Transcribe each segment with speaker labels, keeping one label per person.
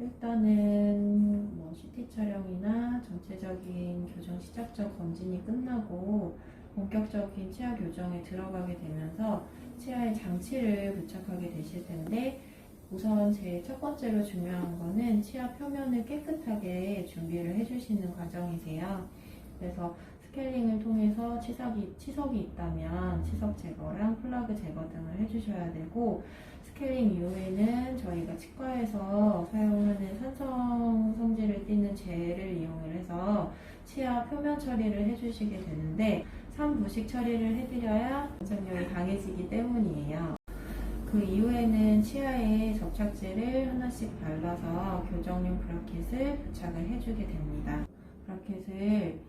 Speaker 1: 일단은 뭐 CT 촬영이나 전체적인 교정 시작적 검진이 끝나고 본격적인 치아 교정에 들어가게 되면서 치아에 장치를 부착하게 되실 텐데 우선 제일 첫 번째로 중요한 거는 치아 표면을 깨끗하게 준비를 해주시는 과정이세요. 그래서 스케일링을 통해서 치석이, 치석이 있다면 치석 제거랑 플라그 제거 등을 해주셔야 되고 스케일링 이후에는 저희가 치과에서 사용하는 산성 성질을 띠는 젤을 이용을 해서 치아 표면 처리를 해주시게 되는데 3부식 처리를 해드려야 원장력이 강해지기 때문이에요. 그 이후에는 치아에 접착제를 하나씩 발라서 교정용 브라켓을 부착을 해주게 됩니다. 브라켓을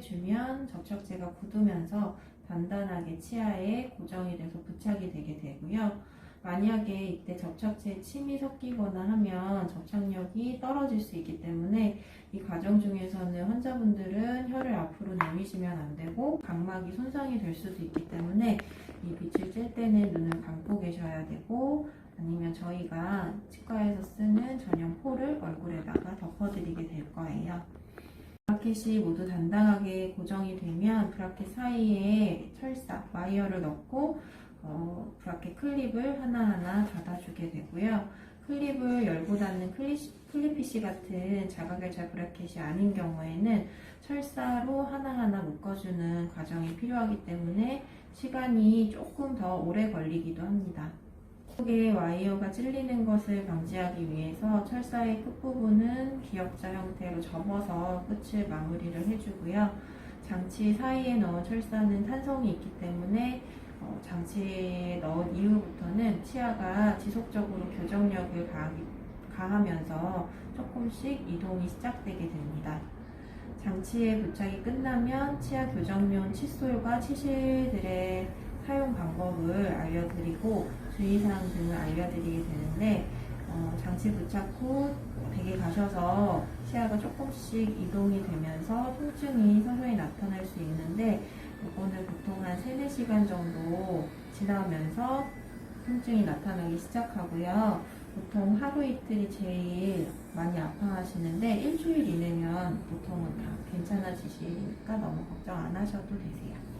Speaker 1: 쬐주면 접착제가 굳으면서 단단하게 치아에 고정이 돼서 부착이 되게 되고요. 만약에 이때 접착제에 침이 섞이거나 하면 접착력이 떨어질 수 있기 때문에 이 과정 중에서는 환자분들은 혀를 앞으로 내미시면 안 되고 각막이 손상이 될 수도 있기 때문에 이 빛을 쬐 때는 눈을 감고 계셔야 되고 아니면 저희가 치과에서 쓰는 전용 포를 얼굴에다가 덮어드리게 될 거예요. 브라켓이 모두 단단하게 고정이 되면 브라켓 사이에 철사, 와이어를 넣고 어, 브라켓 클립을 하나하나 닫아주게 되고요. 클립을 열고 닫는 클리, 클리피시 같은 자가결자 브라켓이 아닌 경우에는 철사로 하나하나 묶어주는 과정이 필요하기 때문에 시간이 조금 더 오래 걸리기도 합니다. 속에 와이어가 찔리는 것을 방지하기 위해서 철사의 끝부분은 기역자 형태로 접어서 끝을 마무리를 해주고요. 장치 사이에 넣은 철사는 탄성이 있기 때문에 어, 장치에 넣은 이후부터는 치아가 지속적으로 교정력을 가하면서 조금씩 이동이 시작되게 됩니다. 장치에 부착이 끝나면 치아 교정용 칫솔과 치실들의 사용 방법을 알려드리고 주의사항 등을 알려드리게 되는데 어, 장치 부착 후 댁에 가셔서 치아가 조금씩 이동이 되면서 통증이 서서히 나타날 수 있는데 이거는 보통 한 3, 4시간 정도 지나면서 통증이 나타나기 시작하고요. 보통 하루 이틀이 제일 많이 아파하시는데 일주일 이내면 보통은 다 괜찮아지시니까 너무 걱정 안 하셔도 되세요.